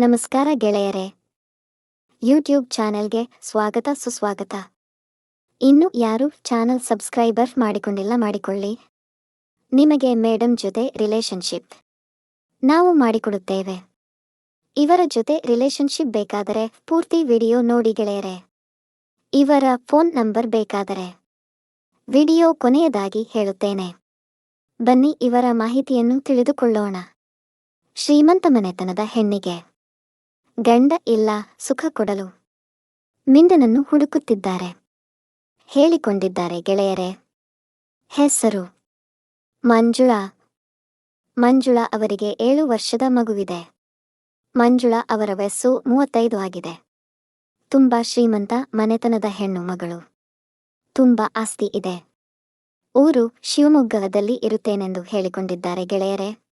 ನಮಸ್ಕಾರ ಗೆಳೆಯರೇ. ಯೂಟ್ಯೂಬ್ ಚಾನೆಲ್ಗೆ ಸ್ವಾಗತ ಸುಸ್ವಾಗತ. ಇನ್ನು ಯಾರು ಚಾನಲ್ ಸಬ್ಸ್ಕ್ರೈಬರ್ ಮಾಡಿಕೊಂಡಿಲ್ಲ ಮಾಡಿಕೊಳ್ಳಿ. ನಿಮಗೆ ಮೇಡಮ್ ಜೊತೆ ರಿಲೇಶನ್ಶಿಪ್ ನಾವು ಮಾಡಿಕೊಡುತ್ತೇವೆ. ಇವರ ಜೊತೆ ರಿಲೇಶನ್ಶಿಪ್ ಬೇಕಾದರೆ ಪೂರ್ತಿ ವಿಡಿಯೋ ನೋಡಿ ಗೆಳೆಯರೆ. ಇವರ ಫೋನ್ ನಂಬರ್ ಬೇಕಾದರೆ ವಿಡಿಯೋ ಕೊನೆಯದಾಗಿ ಹೇಳುತ್ತೇನೆ. ಬನ್ನಿ ಇವರ ಮಾಹಿತಿಯನ್ನು ತಿಳಿದುಕೊಳ್ಳೋಣ. ಶ್ರೀಮಂತ ಮನೆತನದ ಹೆಣ್ಣಿಗೆ. ಗಂಡ ಇಲ್ಲ, ಸುಖ ಕೊಡಲು. ನಿಂದನನ್ನು ಹುಡುಕುತ್ತಿದ್ದಾರೆ. ಹೇಳಿಕೊಂಡಿದ್ದಾರೆ ಗೆಳೆಯರೇ. ಹೆಸರು. ಮಂಜುಳಾ. ಮಂಜುಳಾ ಅವರಿಗೆ ಏಳು ವರ್ಷದ ಮಗುವಿದೆ. ಮಂಜುಳಾ ಅವರ ವಯಸ್ಸು ಮೂವತ್ತೈದು ಆಗಿದೆ. ತುಂಬಾ ಶ್ರೀಮಂತ, ಮನೆತನದ ಹೆಣ್ಣು ಮಗಳು. ತುಂಬಾ ಆಸ್ತಿ ಇದೆ. ಊರು ಶಿವಮೊಗ್ಗದಲ್ಲಿ ಇರುತ್ತೇನೆಂದು ಹೇಳಿಕೊಂಡಿದ್ದಾರೆ ಗೆಳೆಯರೆ.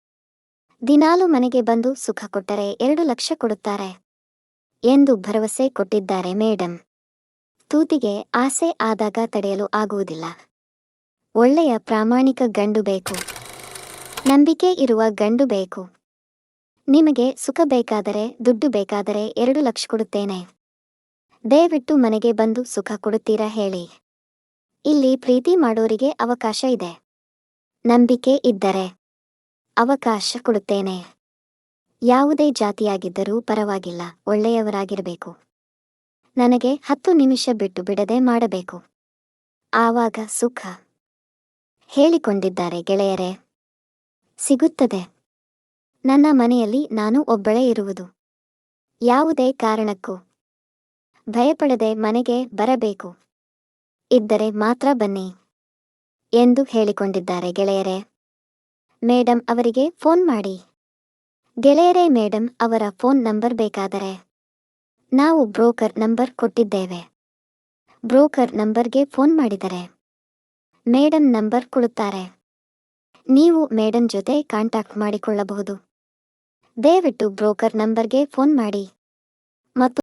ದಿನಾಲು ಮನೆಗೆ ಬಂದು ಸುಖ ಕೊಟ್ಟರೆ ಎರಡು ಲಕ್ಷ ಕೊಡುತ್ತಾರೆ ಎಂದು ಭರವಸೆ ಕೊಟ್ಟಿದ್ದಾರೆ ಮೇಡಮ್ ತೂತಿಗೆ ಆಸೆ ಆದಾಗ ತಡೆಯಲು ಆಗುವುದಿಲ್ಲ. ಒಳ್ಳೆಯ ಪ್ರಾಮಾಣಿಕ ಗಂಡು ಬೇಕು. ನಂಬಿಕೆ ಇರುವ ಗಂಡು ಬೇಕು. ನಿಮಗೆ ಸುಖ ಬೇಕಾದರೆ, ದುಡ್ಡು ಬೇಕಾದರೆ ಎರಡು ಲಕ್ಷ ಕೊಡುತ್ತೇನೆ. ದಯವಿಟ್ಟು ಮನೆಗೆ ಬಂದು ಸುಖ ಕೊಡುತ್ತೀರಾ ಹೇಳಿ. ಇಲ್ಲಿ ಪ್ರೀತಿ ಮಾಡೋರಿಗೆ ಅವಕಾಶ ಇದೆ. ನಂಬಿಕೆ ಇದ್ದರೆ. ಅವಕಾಶ ಕೊಡುತ್ತೇನೆ. ಯಾವುದೇ ಜಾತಿಯಾಗಿದ್ದರೂ ಪರವಾಗಿಲ್ಲ, ಒಳ್ಳೆಯವರಾಗಿರಬೇಕು. ನನಗೆ ಹತ್ತು ನಿಮಿಷ ಬಿಟ್ಟು ಬಿಡದೆ ಮಾಡಬೇಕು. ಆವಾಗ ಸುಖ. ಹೇಳಿಕೊಂಡಿದ್ದಾರೆ ಗೆಳೆಯರೇ. ಸಿಗುತ್ತದೆ. ನನ್ನ ಮನೆಯಲ್ಲಿ ನಾನು ಒಬ್ಬಳೇ ಇರುವುದು. ಯಾವುದೇ ಕಾರಣಕ್ಕೂ. ಭಯಪಡದೆ ಮನೆಗೆ ಬರಬೇಕು. ಇದ್ದರೆ ಮಾತ್ರ ಬನ್ನಿ. ಎಂದು ಹೇಳಿಕೊಂಡಿದ್ದಾರೆ ಗೆಳೆಯರೇ. ಮೇಡಮ್ ಅವರಿಗೆ ಫೋನ್ ಮಾಡಿ. ಗೆಳೆಯರೇ ಮೇಡಮ್ ಅವರ ಫೋನ್ ನಂಬರ್ ಬೇಕಾದರೆ ನಾವು ಬ್ರೋಕರ್ ನಂಬರ್ ಕೊಟ್ಟಿದ್ದೇವೆ. ಬ್ರೋಕರ್ ನಂಬರ್ಗೆ ಫೋನ್ ಮಾಡಿದರೆ ಮೇಡಮ್ ನಂಬರ್ ಕೊಡುತ್ತಾರೆ. ನೀವು ಮೇಡಮ್ ಜೊತೆ ಕಾಂಟ್ಯಾಕ್ಟ್ ಮಾಡಿಕೊಳ್ಳಬಹುದು. ದಯವಿಟ್ಟು ಬ್ರೋಕರ್ ನಂಬರ್ಗೆ ಫೋನ್ ಮಾಡಿ. ಮತ್ತು